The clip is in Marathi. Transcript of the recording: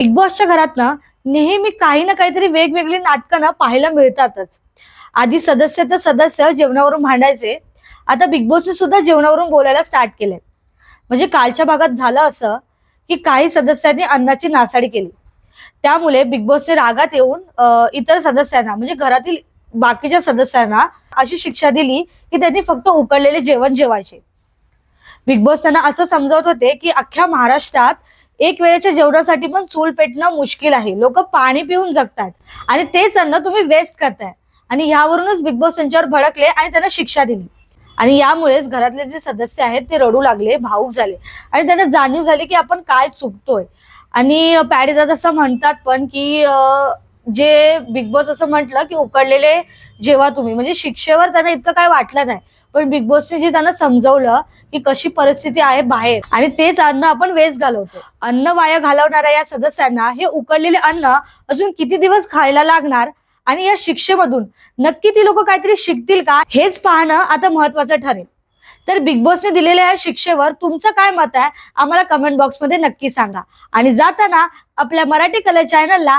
बिग बॉसच्या घरात ना नेहमी काही ना काहीतरी वेगवेगळी नाटकं ना पाहायला मिळतातच. आधी सदस्य तर सदस्य जेवणावरून भांडायचे. आता बिग बॉसने सुद्धा जेवणावरून बोलायला स्टार्ट केले म्हणजे कालच्या भागात झालं असं की काही सदस्यांनी अन्नाची नासाडी केली. त्यामुळे बिग बॉसने रागात येऊन इतर सदस्यांना म्हणजे घरातील बाकीच्या सदस्यांना अशी शिक्षा दिली की त्यांनी फक्त उकडलेले जेवण जेवायचे. बिग बॉस त्यांना असं समजावत होते की अख्ख्या महाराष्ट्रात एक वेळेच्या जेवणासाठी पण चूल पेटणं मुश्किल आहे. लोक पाणी पिऊन जगतात. आणि तेच अन्न तुम्ही वेस्ट करताय. आणि ह्यावरूनच बिग बॉस त्यांच्यावर भडकले आणि त्यांना शिक्षा दिली. आणि यामुळेच घरातले जे सदस्य आहेत ते रडू लागले भाऊक झाले. आणि त्यांना जाणीव झाली की आपण काय चुकतोय. आणि पॅडे दादा असं म्हणतात पण की जे बिग बॉस असं म्हटलं की उकडलेले जेव्हा तुम्ही म्हणजे शिक्षेवर त्यांना इतकं काय वाटलं नाही पण बिग बॉसने जे त्यांना समजवलं की कशी परिस्थिती आहे बाहेर आणि तेच अन्न आपण वेस्ट घालवतो. अन्न वाया घालवणाऱ्या या सदस्यांना हे उकडलेले अन्न अजून किती दिवस खायला लागणार आणि या शिक्षेमधून नक्की ती लोक काहीतरी शिकतील का हेच पाहणं आता महत्वाचं ठरेल. तर बिग बॉसने दिलेल्या या शिक्षेवर तुमचं काय मत आहे आम्हाला कमेंट बॉक्समध्ये नक्की सांगा. आणि जाताना आपल्या मराठी कलर चॅनलला